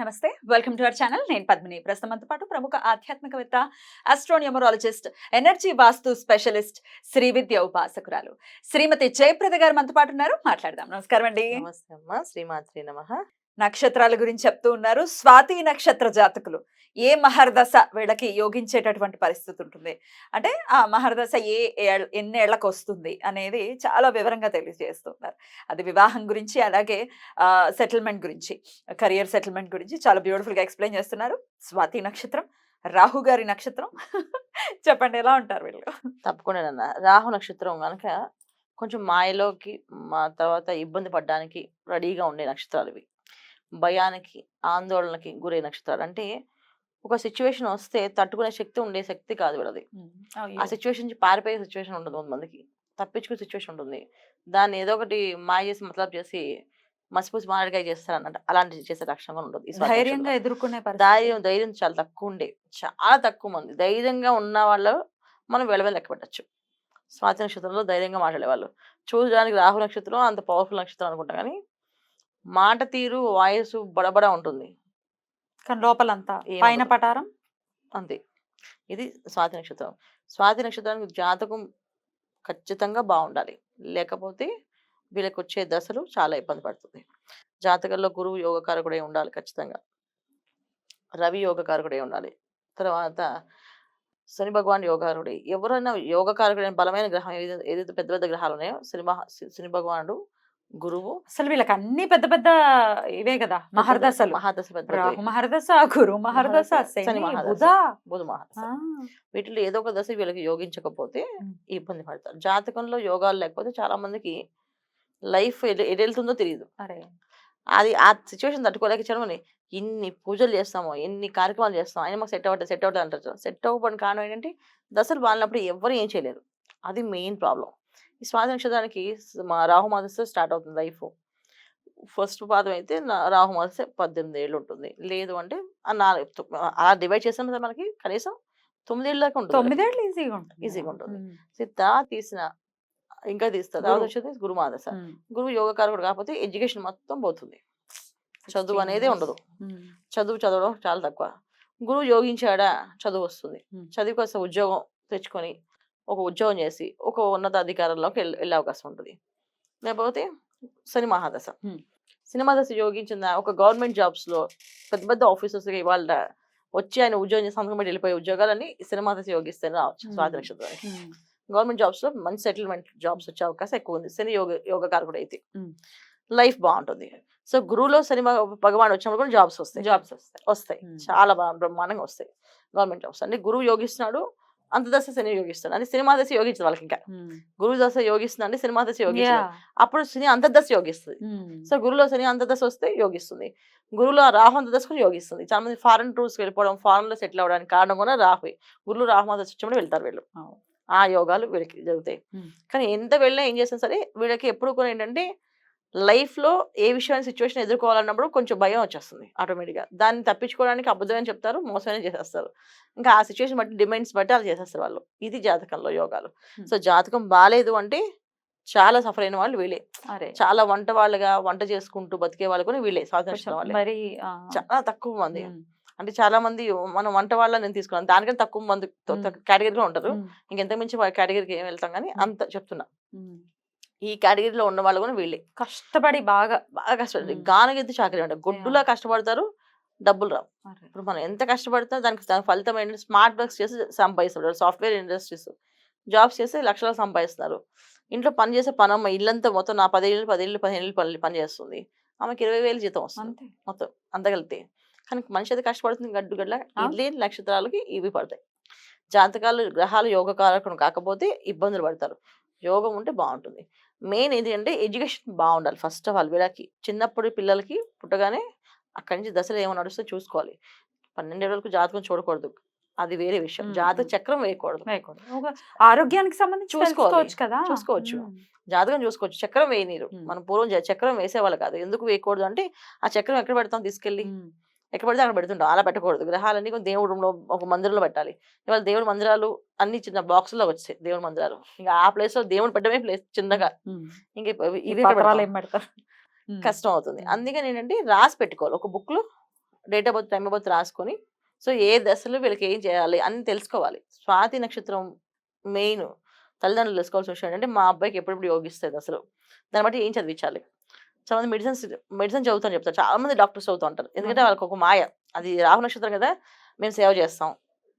నమస్తే. Welcome to our channel నేను పద్మిని. ప్రస్తుతం పాటు ప్రముఖ ఆధ్యాత్మికవేత్త astronumerologist energy vastu specialist Shri విద్య ఉపాసకురాలు శ్రీమతి జయప్రద గారు మనతో పాటు ఉన్నారు. మాట్లాడదాం. నమస్కారం అండి. నమస్తే అమ్మ. శ్రీమాత్రి నమ. నక్షత్రాల గురించి చెప్తూ ఉన్నారు. స్వాతి నక్షత్ర జాతకులు. ఏ మహర్దశ వీళ్ళకి యోగించేటటువంటి పరిస్థితి ఉంటుంది? అంటే ఆ మహర్దశ ఏ ఎన్నేళ్ళకు వస్తుంది అనేది చాలా వివరంగా తెలియజేస్తున్నారు అది వివాహం గురించి అలాగే సెటిల్మెంట్ గురించి కెరియర్ సెటిల్మెంట్ గురించి చాలా బ్యూటిఫుల్గా గా ఎక్స్ప్లెయిన్ చేస్తున్నారు. స్వాతి నక్షత్రం రాహు గారి నక్షత్రం. చెప్పండి ఎలా ఉంటారు వీళ్ళు? తప్పకుండా నాన్న. రాహు నక్షత్రం కనుక కొంచెం మాయలోకి మా తర్వాత ఇబ్బంది పడడానికి రెడీగా ఉండే నక్షత్రాలు ఇవి. భయానికి ఆందోళనకి గురే నక్షత్రాలు. అంటే ఒక సిచ్యువేషన్ వస్తే తట్టుకునే శక్తి ఉండే శక్తి కాదు వీళ్ళది. ఆ సిచ్యువేషన్ నుంచి పారిపోయే సిచ్యువేషన్ ఉంటుంది కొంతమందికి తప్పించుకునే సిచ్యువేషన్ ఉంటుంది. దాన్ని ఏదో ఒకటి మాయ చేసి మతలబ్ చేసి మసిపూసి మారడికాయ చేస్తారు అన్నట్టు అలాంటి చేసే లక్షణంగా స్వాతి ధైర్యంగా. ఎదుర్కొనే. ధైర్యం ధైర్యం చాలా తక్కువ ఉండే. చాలా తక్కువ మంది. ధైర్యంగా ఉన్న వాళ్ళు మనం వెళ్ళవే లెక్క పెట్టచ్చు. స్వాతి నక్షత్రంలో ధైర్యంగా మాట్లాడేవాళ్ళు. చూడడానికి రాహు నక్షత్రం అంత పవర్ఫుల్ నక్షత్రం అనుకుంటా కానీ మాట తీరు వాయిస్ బడబడ ఉంటుంది. కానీ లోపలంతా పైన. పటారం? అంతే. ఇది స్వాతి నక్షత్రం. స్వాతి నక్షత్రానికి జాతకం ఖచ్చితంగా బాగుండాలి. లేకపోతే వీళ్ళకి వచ్చే దశలు చాలా ఇబ్బంది పడుతుంది. జాతకంలో గురువు యోగకారకుడే ఉండాలి ఖచ్చితంగా. రవి యోగకారకుడే ఉండాలి. తర్వాత శని భగవాన్ యోగారుడే ఎవరైనా యోగకారకుడైన బలమైన గ్రహం ఏదైతే పెద్ద పెద్ద గ్రహాలు ఉన్నాయో శని శని భగవానుడు గురువు. అసలు వీళ్ళకి అన్ని పెద్ద పెద్ద ఇవే కదా మహర్దశలు. పెద్ద రాహు మహర్దశ గురు మహర్దశ మహర్దశ, మహర్దశ. బుధ. బుధ మహాదశ ఆ, వీటిలో ఏదో ఒక దశ వీళ్ళకి యోగించకపోతే. ఇబ్బంది పడతారు. జాతకంలో యోగాలు లేకపోతే చాలా మందికి లైఫ్ ఎటు వెళ్తుందో తెలియదు అరే. అది ఆ సిచ్యువేషన్ తట్టుకోలేక చదవని ఇన్ని పూజలు చేస్తామో ఎన్ని కార్యక్రమాలు చేస్తాం అయినా మాకు సెట్ అవ్వట్లేదు సెట్ అవ్వట్లేదు అంటారు సెట్ అవ్వబడిన కారణం ఏంటంటే దశలు బాలినప్పుడు ఎవరు ఏం చేయలేరు. అది మెయిన్ ప్రాబ్లం. ఈ స్వాతి నక్షత్రానికి మా రాహుమాదశ స్టార్ట్ అవుతుంది లైఫ్ ఫస్ట్ పాదం అయితే నా- రాహుమాదశ పద్దెనిమిది ఏళ్ళు ఉంటుంది లేదు అంటే నాలుగు అలా డివైడ్ చేసిన మనకి కనీసం తొమ్మిది ఏళ్ళ దాకా ఉంటుంది. తొమ్మిదేళ్ళు ఈజీగా ఉంటుంది ఈజీగా ఉంటుంది. సిద్ధ తీసిన ఇంకా తీస్తారు తర్వాత. వచ్చేది గురుమాదశ. గురువు యోగకారకుడు కాకపోతే ఎడ్యుకేషన్ మొత్తం పోతుంది చదువు 16 అనేది. ఉండదు చదువు చదవడం చాలా తక్కువ గురువు యోగించాడా చదువు వస్తుంది. చదువు కోసం ఉద్యోగం తెచ్చుకొని ఒక ఉద్యోగం చేసి ఒక ఉన్నత అధికారంలోకి వెళ్ళ- వెళ్ళే అవకాశం ఉంటుంది. లేకపోతే శని మహాదశ. Hmm. శని మహాదశ యోగించిన ఒక గవర్నమెంట్ జాబ్స్లో పెద్ద పెద్ద ఆఫీసర్స్ ఇవాళ వచ్చి ఆయన ఉద్యోగం చేసి సంతకం పెట్టి వెళ్ళిపోయే ఉద్యోగాలన్నీ శని మహాదశ యోగిస్తేనే రావచ్చు స్వాతి. నక్షత్రానికి. గవర్నమెంట్ జాబ్స్లో మంచి సెటిల్మెంట్ జాబ్స్ వచ్చే అవకాశం ఎక్కువ ఉంది. శని యోగ యోగకారకుడు అయితే. లైఫ్ బాగుంటుంది. సో గురువులో శని భగ- భగవాన్ వచ్చినప్పుడు కూడా జాబ్స్ వస్తాయి. జాబ్స్ వస్తాయి. వస్తాయి. చాలా బాగా బ్రహ్మాండంగా వస్తాయి గవర్నమెంట్ జాబ్స్. అంటే గురువు యోగిస్తున్నాడు అంతదశ శని యోగిస్తాడు అంటే సినిమా దశ యోగించదు వాళ్ళకి ఇంకా గురువు దశ యోగిస్తుంది అంటే సినిమా దశ యోగిస్తుంది అప్పుడు శని అంతర్దశ యోగిస్తుంది. సో గురువులో శని అంతర్దశ వస్తే యోగిస్తుంది. గురువులో రాహు అంతర్దశ కూడా యోగిస్తుంది. చాలా మంది ఫారెన్ టూర్స్ వెళ్ళిపోవడం ఫారెన్లో సెటిల్ అవ్వడానికి కారణం కూడా రాహువే. గురువు రాహు దశ వచ్చినప్పుడు వెళ్తారు వీళ్ళు. ఆ యోగాలు వీళ్ళకి జరుగుతాయి. కానీ ఎంత వెళ్ళినా ఏం చేసినా సరే వీళ్ళకి ఎప్పుడు కూడా ఏంటంటే లైఫ్లో ఏ విషయమైన సిచ్యువేషన్ ఎదుర్కోవాలన్నప్పుడు కొంచెం భయం వచ్చేస్తుంది ఆటోమేటిక్గా దాన్ని తప్పించుకోవడానికి అబద్ధమని చెప్తారు? మోసమైన చేసేస్తారు? ఇంకా ఆ సిచ్యువేషన్ బట్టి డిమాండ్స్ బట్టి అలా చేసేస్తారు వాళ్ళు. ఇది జాతకంలో యోగాలు. సో జాతకం బాగాలేదు అంటే చాలా సఫర్ అయిన వాళ్ళు వీళ్ళే. అరే! చాలా వంట వాళ్ళుగా వంట చేసుకుంటూ బతికే వాళ్ళు కూడా వీళ్ళే స్వాతంత్రం కొంచెం వాళ్ళే. చాలా తక్కువ మంది. అంటే చాలా మంది మనం వంట వాళ్ళ నేను తీసుకున్నాను. దానికంటే తక్కువ మంది. కేటగిరీలో ఉంటారు ఇంకెంత మించి కేటగిరీకి ఏం వెళ్తాం కానీ. అంత చెప్తున్నా. ఈ కేటగిరీలో ఉన్న వాళ్ళు కూడా వీళ్ళే. కష్టపడి బాగా బాగా కష్టపడి. గానగెత్తి చాకరీ అంటే. గుడ్డులా కష్టపడతారు డబ్బులు రావు. ఇప్పుడు మనం ఎంత కష్టపడితే దానికి దాని ఫలితం ఏంటంటే స్మార్ట్ వర్క్స్ చేసి సంపాదిస్తారు సాఫ్ట్వేర్ ఇండస్ట్రీస్. జాబ్స్ చేసి లక్షలు సంపాదిస్తున్నారు. ఇంట్లో పని చేసే పనమ్మ ఇల్లంతా మొత్తం నా పదేళ్ళు పదేళ్ళు పదిహేను పని పని చేస్తుంది. ఆమెకి ఇరవై వేలు జీతం వస్తుంది. అంతే. మొత్తం అంతగలితే కానీ మనిషి అయితే కష్టపడుతుంది గడ్డు గడ్డ ఆ. ఇడ్లీ నక్షత్రాలకి ఇవి పడతాయి. జాతకాలు గ్రహాలు యోగ కారకం కాకపోతే ఇబ్బందులు పడతారు. యోగం ఉంటే బాగుంటుంది మెయిన్ ఏంటి అంటే ఎడ్యుకేషన్ బాగుండాలి ఫస్ట్ ఆఫ్ ఆల్ వీళ్ళకి చిన్నప్పుడు పిల్లలకి పుట్టగానే అక్కడి నుంచి దశలు ఏమో నడుస్తుందో చూసుకోవాలి. పన్నెండేళ్ళ వరకు జాతకం చూడకూడదు. అది వేరే విషయం. జాతక చక్రం వేయకూడదు. ఆరోగ్యానికి సంబంధించి. చూసుకోవచ్చు కదా? చూసుకోవచ్చు. జాతకం చూసుకోవచ్చు. చక్రం వేయనీరు. మన పూర్వం చక్రం వేసేవాళ్ళు కాదు. ఎందుకు వేయకూడదు అంటే ఆ చక్రం ఎక్కడ పెడతాం తీసుకెళ్ళి? ఎక్కడ పడితే అక్కడ పెడుతుంటాం. అలా పెట్టకూడదు. గ్రహాలన్నీ కొంచెం దేవుడి రూమ్లో ఒక మందిరంలో పెట్టాలి. ఇవాళ దేవుడి మందిరాలు అన్ని చిన్న బాక్సుల్లో వచ్చాయి దేవుడి మందిరాలు. ఇంకా ఆ ప్లేస్లో దేవుడు పెట్టడమే ప్లేస్ చిన్నగా. ఇంకా ఉమ్, కష్టం అవుతుంది. అందుకని ఏంటంటే రాసి పెట్టుకోవాలి. ఒక బుక్లో date of birth time of birth రాసుకొని సో ఏ దశలో వీళ్ళకి ఏం చేయాలి అని తెలుసుకోవాలి. స్వాతి నక్షత్రం మెయిన్ తల్లిదండ్రులు తెలుసుకోవాల్సిన విషయం ఏంటంటే మా అబ్బాయికి ఎప్పుడెప్పుడు యోగిస్తుంది అసలు దాన్ని బట్టి ఏం చదివించాలి? చాలా మంది మెడిసిన్స్ మెడిసిన్ చదువుతాను చెప్తారు. చాలా మంది డాక్టర్స్ చదువుతూ ఉంటారు. ఎందుకంటే. వాళ్ళకి ఒక మాయ. అది రాహు నక్షత్రం కదా మేము సేవ చేస్తాం.